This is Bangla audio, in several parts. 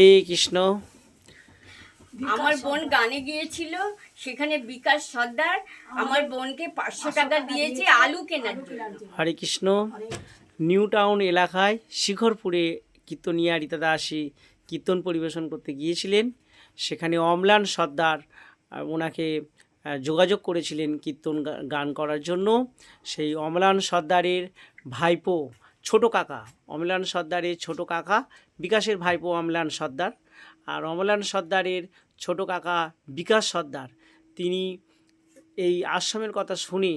হরে কৃষ্ণ। আমার বোন গানে গিয়েছিল সেখানে বিকাশ সর্দার আমার বোনকে পাঁচশো টাকা দিয়েছে আলু কেনার জন্য। হরে কৃষ্ণ। নিউ টাউন এলাকায় শিখরপুরে কীর্তনিয়া রীতা দাসী কীর্তন পরিবেশন করতে গিয়েছিলেন। সেখানে অম্লান সর্দার ওনাকে যোগাযোগ করেছিলেন কীর্তন গান করার জন্য। সেই অম্লান সর্দারের ভাইপো ছোট কাকা অমলান সর্দারের ছোট কাকা বিকাশের ভাইপো অমলান সর্দার। আর অমলান সর্দারের ছোট কাকা বিকাশ সর্দার। তিনি এই আশ্রমের কথা শুনে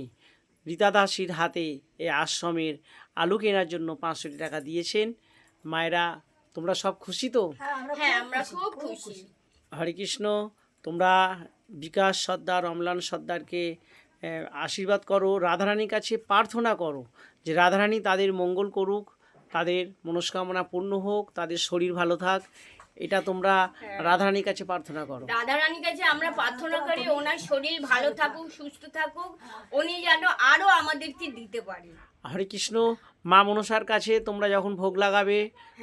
রীতা দাসীর হাতে এই আশ্রমের আলু কেনার জন্য পাঁচশো টাকা দিয়েছেন। মায়েরা তোমরা সব খুশি তো? হ্যাঁ আমরা খুব খুশি। হরে কৃষ্ণ তোমরা বিকাশ সর্দার অমলান সর্দারকে আশীর্বাদ করো রাধারানীর কাছে প্রার্থনা করো যে রাধারানী তাদের মঙ্গল করুক তাদের মনস্কামনা পূর্ণ হোক তাদের শরীর ভালো থাক। এটা তোমরা রাধারানীর কাছে প্রার্থনা করো। রাধারানীর কাছে আমরা প্রার্থনা করি ওনার শরীর ভালো থাকুক সুস্থ থাকুক উনি যেন আরও আমাদেরকে দিতে পারে। হরে কৃষ্ণ। মা মনসার কাছে তোমরা যখন ভোগ লাগাবে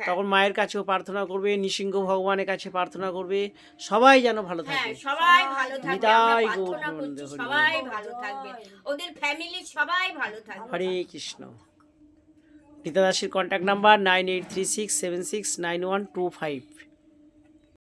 তখন মায়ের কাছেও প্রার্থনা করবে নৃসিংহ ভগবানের কাছে প্রার্থনা করবে। সবাই যেন ভালো হ্যাঁ থাকে সবাই ভালো থাকবে সবাই ভালো থাকবে। ওদের ফ্যামিলি সবাই ভালো থাকবে। হরে কৃষ্ণ। রীতা দাসের contact number nine eight three six seven six nine one two five